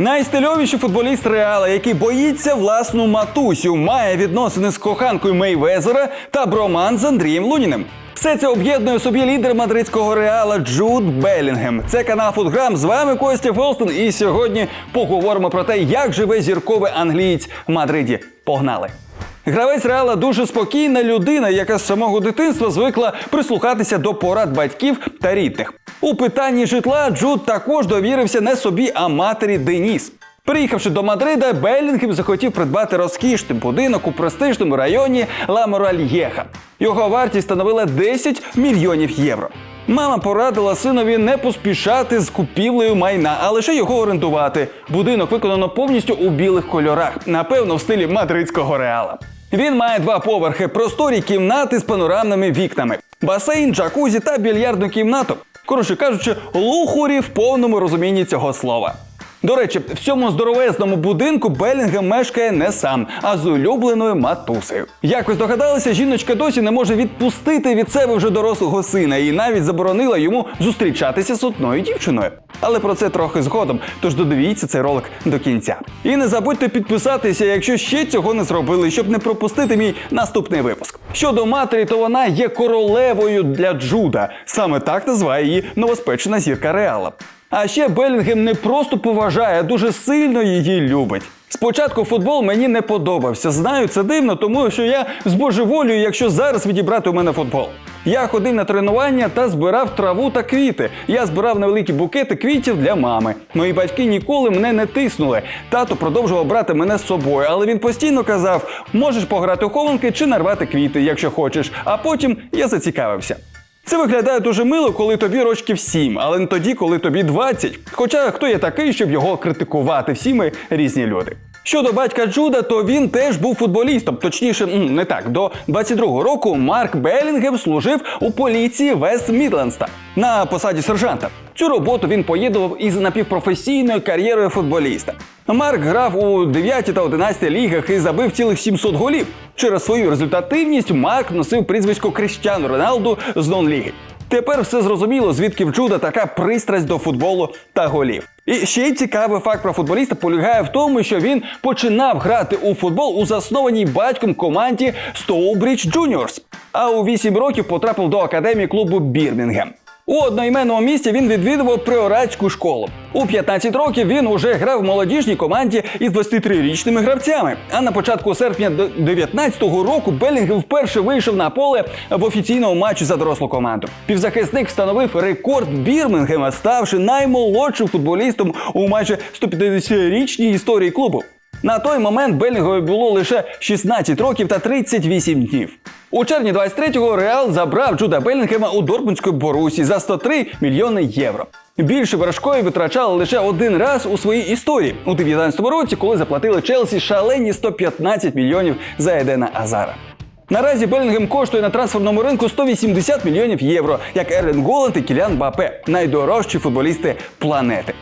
Найстильовіший футболіст Реала, який боїться власну матусю, має відносини з коханкою Мейвезера та броман з Андрієм Луніним. Все це об'єднує собі лідер мадридського реала Джуд Белінгем. Це канал Футграм. З вами Костя Фолстон. І сьогодні поговоримо про те, як живе зірковий англієць в Мадриді. Погнали! Гравець Реала дуже спокійна людина, яка з самого дитинства звикла прислухатися до порад батьків та рідних. У питанні житла Джуд також довірився не собі, а матері Деніс. Приїхавши до Мадрида, Белінгем захотів придбати розкішний будинок у престижному районі Ла Моральєха. Його вартість становила 10 мільйонів євро. Мама порадила синові не поспішати з купівлею майна, а лише його орендувати. Будинок виконано повністю у білих кольорах, напевно, в стилі мадридського реала. Він має два поверхи, просторі кімнати з панорамними вікнами, басейн, джакузі та більярдну кімнату. Коротше кажучи, лухурі в повному розумінні цього слова. До речі, в цьому здоровезному будинку Белінгем мешкає не сам, а з улюбленою матусею. Як ви здогадалися, жіночка досі не може відпустити від себе вже дорослого сина і навіть заборонила йому зустрічатися з одною дівчиною. Але про це трохи згодом, тож додивіться цей ролик до кінця. І не забудьте підписатися, якщо ще цього не зробили, щоб не пропустити мій наступний випуск. Щодо матері, то вона є королевою для Джуда. Саме так називає її новоспечена зірка Реала. А ще Белінгем не просто поважає, а дуже сильно її любить. Спочатку футбол мені не подобався. Знаю, це дивно, тому що я збожеволюю, якщо зараз відібрати у мене футбол. Я ходив на тренування та збирав траву та квіти. Я збирав невеликі букети квітів для мами. Мої батьки ніколи мене не тиснули. Тато продовжував брати мене з собою, але він постійно казав: можеш пограти у хованки чи нарвати квіти, якщо хочеш. А потім я зацікавився. Це виглядає дуже мило, коли тобі рочків 7, але не тоді, коли тобі 20. Хоча хто я такий, щоб його критикувати? Всі ми різні люди. Щодо батька Джуда, то він теж був футболістом. Точніше, не так. До 22-го року Марк Белінгем служив у поліції Вест Мідлендста на посаді сержанта. Цю роботу він поєднував із напівпрофесійною кар'єрою футболіста. Марк грав у 9 та 11 лігах і забив цілих 700 голів. Через свою результативність Марк носив прізвисько Кріщану Роналду з нон-ліги. Тепер все зрозуміло, звідки в Джуда така пристрасть до футболу та голів. І ще й цікавий факт про футболіста полягає в тому, що він починав грати у футбол у заснованій батьком команді Stowbridge Juniors, а у 8 років потрапив до академії клубу Бірмінгем. У одноіменному місті він відвідував приоратську школу. У 15 років він уже грав в молодіжній команді із 23-річними гравцями. А на початку серпня 19-го року Белінгем вперше вийшов на поле в офіційному матчі за дорослу команду. Півзахисник встановив рекорд Бірмінгема, ставши наймолодшим футболістом у майже 150-річній історії клубу. На той момент Белінгові було лише 16 років та 38 днів. У червні 23-го Реал забрав Джуда Белінгема у Дортмундської Борусі за 103 мільйони євро. Більше вершкої витрачали лише один раз у своїй історії у 19-му році, коли заплатили Челсі шалені 115 мільйонів за Едена Азара. Наразі Белінгем коштує на трансферному ринку 180 мільйонів євро, як Ерлін Голланд і Кілян Бапе, найдорожчі футболісти планети.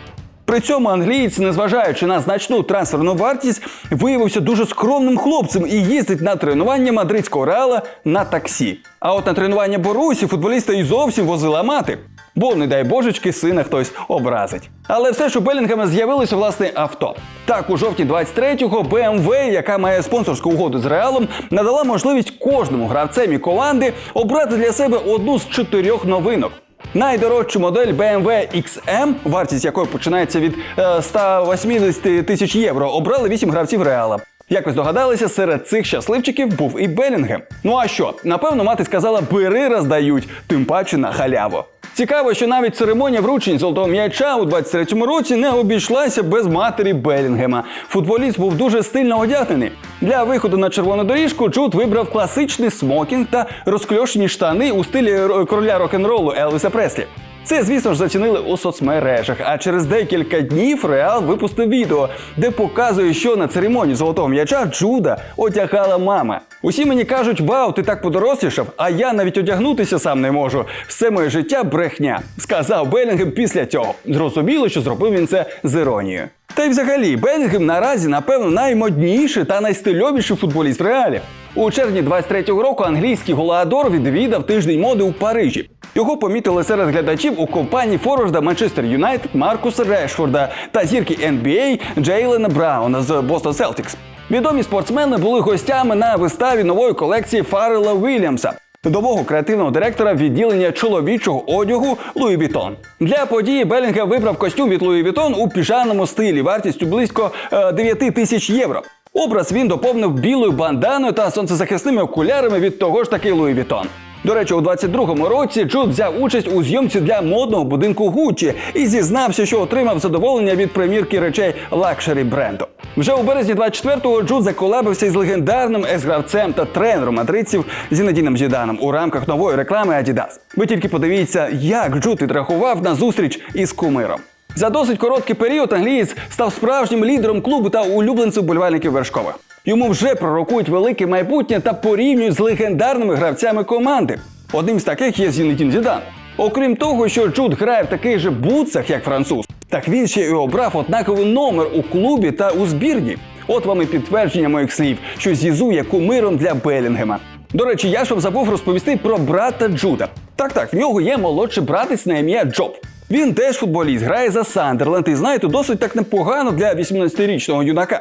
При цьому англієць, незважаючи на значну трансферну вартість, виявився дуже скромним хлопцем і їздить на тренування мадридського реала на таксі. А от на тренування Борусі футболіста і зовсім возила мати. Бо, не дай божечки, сина хтось образить. Але все ж у Белінгема з'явилося власне авто. Так, у жовтні 23-го BMW, яка має спонсорську угоду з Реалом, надала можливість кожному гравцеві команди обрати для себе одну з чотирьох новинок. Найдорожчу модель BMW XM, вартість якої починається від е, 180 тисяч євро, обрали 8 гравців Реала. Як ви здогадалися, серед цих щасливчиків був і Белінгем. Ну а що? Напевно, мати сказала, бери роздають, тим паче на халяву. Цікаво, що навіть церемонія вручень золотого м'яча у 23-му році не обійшлася без матері Белінгема. Футболіст був дуже стильно одягнений. Для виходу на червону доріжку Джуд вибрав класичний смокінг та розкльошені штани у стилі короля рок-н-ролу Елвіса Преслі. Це, звісно ж, зацінили у соцмережах. А через декілька днів Реал випустив відео, де показує, що на церемонії золотого м'яча Джуда одягала мама. Усі мені кажуть, вау, ти так подорослішав, а я навіть одягнутися сам не можу. Все моє життя брехня, сказав Белінгем після цього. Зрозуміло, що зробив він це з іронією. Та й взагалі, Белінгем наразі, напевно, наймодніший та найстильовіший футболіст реалі. У червні 23-го року англійський Голадор відвідав тиждень моди у Парижі. Його помітили серед глядачів у компанії Форварда Манчестер Юнайтед Маркуса Решфорда та зірки NBA Джейлена Брауна з Бостон Селтікс. Відомі спортсмени були гостями на виставі нової колекції Фаррела Вільямса. Нового креативного директора відділення чоловічого одягу Луї Вітон. Для події Белінгем вибрав костюм від Луї Вітон у піжаному стилі вартістю близько е, 9 тисяч євро. Образ він доповнив білою банданою та сонцезахисними окулярами від того ж таки Луї Вітон. До речі, у 22-му році Джуд взяв участь у зйомці для модного будинку Гуччі і зізнався, що отримав задоволення від примірки речей лакшері бренду. Вже у березні 24-го Джуд заколабився із легендарним екс-гравцем та тренером мадридців Зінедіном Зіданом у рамках нової реклами Adidas. Ви тільки подивіться, як Джуд відрахував на зустріч із кумиром. За досить короткий період англієць став справжнім лідером клубу та улюбленцем болівальників вершкових. Йому вже пророкують велике майбутнє та порівнюють з легендарними гравцями команди. Одним з таких є Зінедін Зідан. Окрім того, що Джуд грає в таких же бутсах, як француз, так він ще й обрав однаковий номер у клубі та у збірні. От вам і підтвердження моїх слів, що Зізу є кумиром для Белінгема. До речі, я вам забув розповісти про брата Джуда. Так, так, в нього є молодший братець на ім'я Джоб. Він теж футболіст, грає за Сандерленд і знаєте, досить так непогано для 18-річного юнака.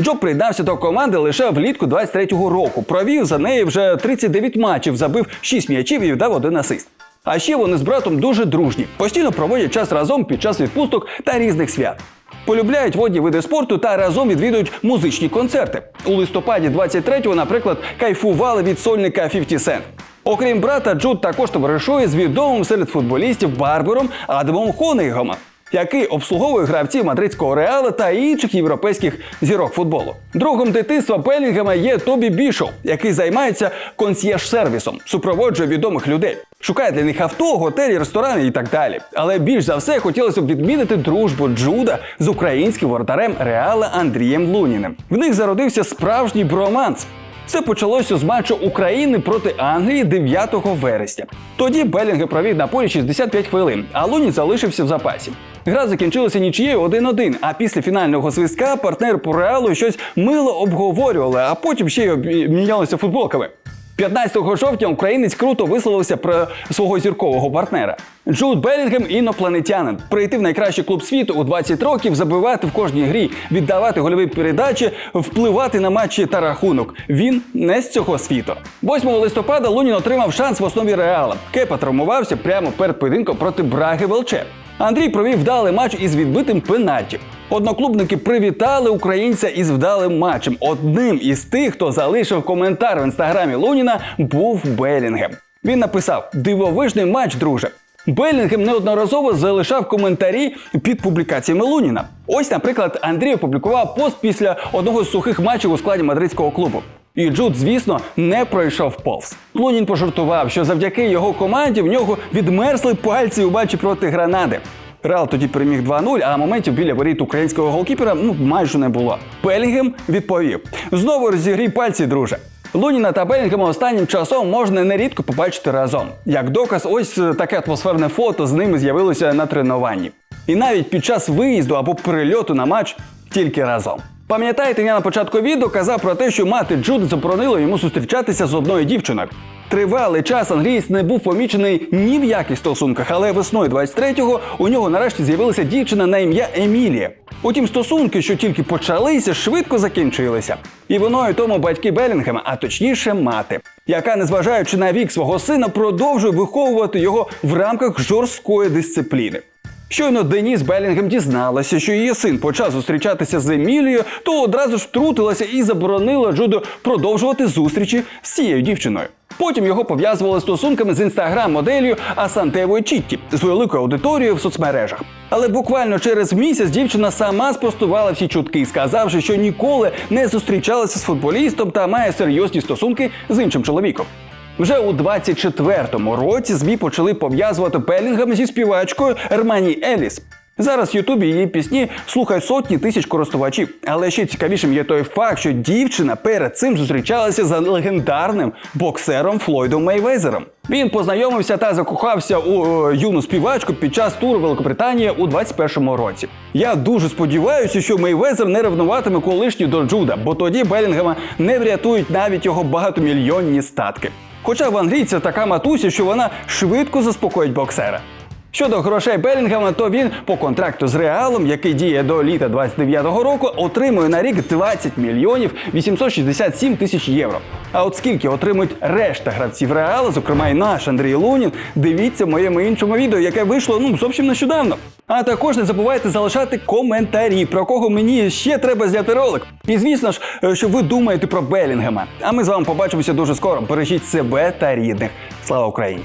Джоб приєднався до команди лише влітку 23-го року. Провів за неї вже 39 матчів, забив 6 м'ячів і віддав один асист. А ще вони з братом дуже дружні, постійно проводять час разом під час відпусток та різних свят. Полюбляють водні види спорту та разом відвідують музичні концерти. У листопаді 23-го, наприклад, кайфували від сольника 50 Cent. Окрім брата, Джуд також товаришує з відомим серед футболістів Барбером Адамом Хонейгома, який обслуговує гравців мадридського реала та інших європейських зірок футболу. Другом дитинства Белінгема є Тобі Бішоу, який займається консьєрж-сервісом, супроводжує відомих людей. Шукає для них авто, готелі, ресторани і так далі. Але більш за все хотілося б відмітити дружбу Джуда з українським воротарем Реала Андрієм Луніним. В них зародився справжній броманс. Все почалося з матчу України проти Англії 9 вересня. Тоді Белінге провів на полі 65 хвилин, а Лунін залишився в запасі. Гра закінчилася нічією 1-1, а після фінального свистка партнер по реалу щось мило обговорювали, а потім ще й обмінялися футболками. 15 жовтня українець круто висловився про свого зіркового партнера. Джуд Белінгем інопланетянин. Прийти в найкращий клуб світу у 20 років, забивати в кожній грі, віддавати гольові передачі, впливати на матчі та рахунок. Він не з цього світу. 8 листопада Лунін отримав шанс в основі реала. Кепа травмувався прямо перед поєдинком проти Браги Велче. Андрій провів вдалий матч із відбитим пенальті. Одноклубники привітали українця із вдалим матчем. Одним із тих, хто залишив коментар в інстаграмі Луніна, був Белінгем. Він написав: Дивовижний матч, друже. Белінгем неодноразово залишав коментарі під публікаціями Луніна. Ось, наприклад, Андрій опублікував пост після одного з сухих матчів у складі мадридського клубу. І Джуд, звісно, не пройшов повз. Лунін пожартував, що завдяки його команді в нього відмерзли пальці у матчі проти Гранади. Реал тоді переміг 2-0, а моментів біля воріт українського голкіпера ну майже не було. Белінгем відповів: знову розігрій пальці, друже. Луніна та Белінгема останнім часом можна нерідко побачити разом. Як доказ, ось таке атмосферне фото з ними з'явилося на тренуванні. І навіть під час виїзду або перельоту на матч тільки разом. Пам'ятаєте, я на початку відео казав про те, що мати Джуда заборонила йому зустрічатися з одною дівчиною. Тривалий час англієць не був помічений ні в яких стосунках, але весною 23-го у нього нарешті з'явилася дівчина на ім'я Емілія. Утім, стосунки, що тільки почалися, швидко закінчилися. І виною тому батьки Белінгема, а точніше мати, яка, незважаючи на вік свого сина, продовжує виховувати його в рамках жорсткої дисципліни. Щойно Деніс Белінгем дізналася, що її син почав зустрічатися з Емілією, то одразу ж втрутилася і заборонила Джуду продовжувати зустрічі з цією дівчиною. Потім його пов'язували стосунками з інстаграм-моделлю Асантевою Чітті з великою аудиторією в соцмережах. Але буквально через місяць дівчина сама спростувала всі чутки, сказавши, що ніколи не зустрічалася з футболістом та має серйозні стосунки з іншим чоловіком. Вже у 24-му році ЗМІ почали пов'язувати Белінгем зі співачкою Ермані Еліс. Зараз в Ютубі її пісні слухають сотні тисяч користувачів. Але ще цікавішим є той факт, що дівчина перед цим зустрічалася з легендарним боксером Флойдом Мейвезером. Він познайомився та закохався у е, юну співачку під час туру Великобританії у 21-му році. Я дуже сподіваюся, що Мейвезер не ревнуватиме колишню до Джуда, бо тоді Белінгема не врятують навіть його багатомільйонні статки. Хоча в англійця така матуся, що вона швидко заспокоїть боксера. Щодо грошей Белінгема, то він по контракту з Реалом, який діє до літа 29-го року, отримує на рік 20 мільйонів 867 тисяч євро. А от скільки отримують решта гравців Реала, зокрема і наш Андрій Лунін, дивіться в моєму іншому відео, яке вийшло ну зовсім нещодавно. А також не забувайте залишати коментарі, про кого мені ще треба зняти ролик. І звісно ж, е, що ви думаєте про Белінгема. А ми з вами побачимося дуже скоро. Бережіть себе та рідних. Слава Україні!